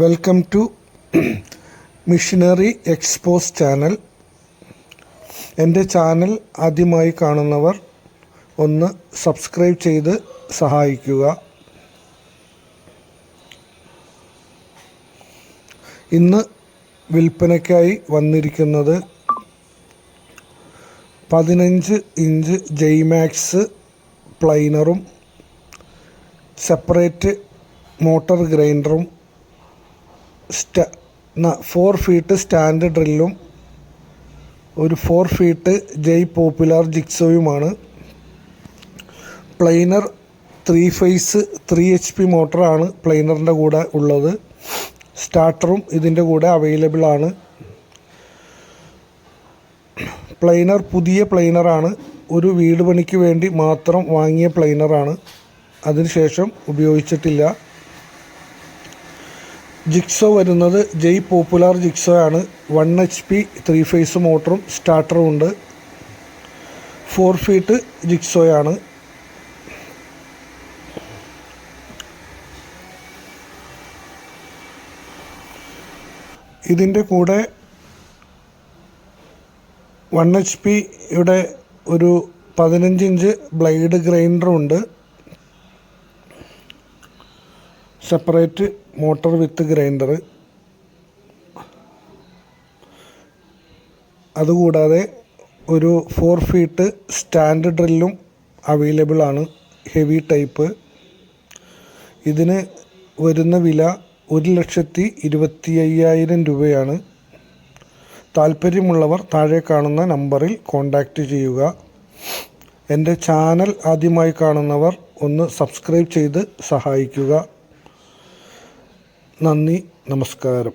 Welcome to missionary expose channel. എന്റെ channel ആദ്യമായി കാണുന്നവർ ഒന്ന് സബ്സ്ക്രൈബ് ചെയ്ത് സഹായിക്കുക. ഇന്ന് വിൽപ്പനയ്ക്കായി വന്നിരിക്കുന്നത് പതിനഞ്ച് ഇഞ്ച് ജെയ്മാക്സ് പ്ലൈനറും സെപ്പറേറ്റ് മോട്ടർ ഗ്രൈൻഡറും ഫോർ ഫീറ്റ് സ്റ്റാൻഡ് ഡ്രില്ലും ഒരു four feet Jai popular ജിക്സോയുമാണ് planer three phase three H P മോട്ടറാണ് പ്ലെയിനറിന്റെ കൂടെ ഉള്ളത്. സ്റ്റാർട്ടറും ഇതിന്റെ കൂടെ അവൈലബിൾ ആണ്. പ്ലെയിനർ പുതിയ പ്ലെയിനറാണ് ഒരു വീട് പണിക്ക് വേണ്ടി മാത്രം വാങ്ങിയ പ്ലെയിനറാണ് അതിനുശേഷം ഉപയോഗിച്ചിട്ടില്ല. ജിക്സോ വരുന്നത് ജയ് പോപ്പുലർ ജിക്സോ ആണ്. One H P three phase മോട്ടറും സ്റ്റാർട്ടറും ഉണ്ട്. ഫോർ ഫീറ്റ് ജിക്സോയാണ് ഇതിന്റെ കൂടെ വൺ എച്ച് പിയുടെ ഒരു പതിനഞ്ച് ഇഞ്ച് ബ്ലേഡ് ഗ്രൈൻഡറും ഉണ്ട്. Separate motor with grinder. അതുകൂടാതെ ഒരു ഫോർ ഫീറ്റ് സ്റ്റാൻഡ് ഡ്രില്ലും അവൈലബിൾ ആണ് ഹെവി ടൈപ്പ് ഇതിന് വരുന്ന വില ഒരു ലക്ഷത്തി ഇരുപത്തി അയ്യായിരം രൂപയാണ്. താല്പര്യമുള്ളവർ താഴെ കാണുന്ന നമ്പറിൽ കോൺടാക്റ്റ് ചെയ്യുക. എന്റെ ചാനൽ ആദ്യമായി കാണുന്നവർ ഒന്ന് സബ്സ്ക്രൈബ് ചെയ്ത് സഹായിക്കുക. നന്ദി നമസ്കാരം.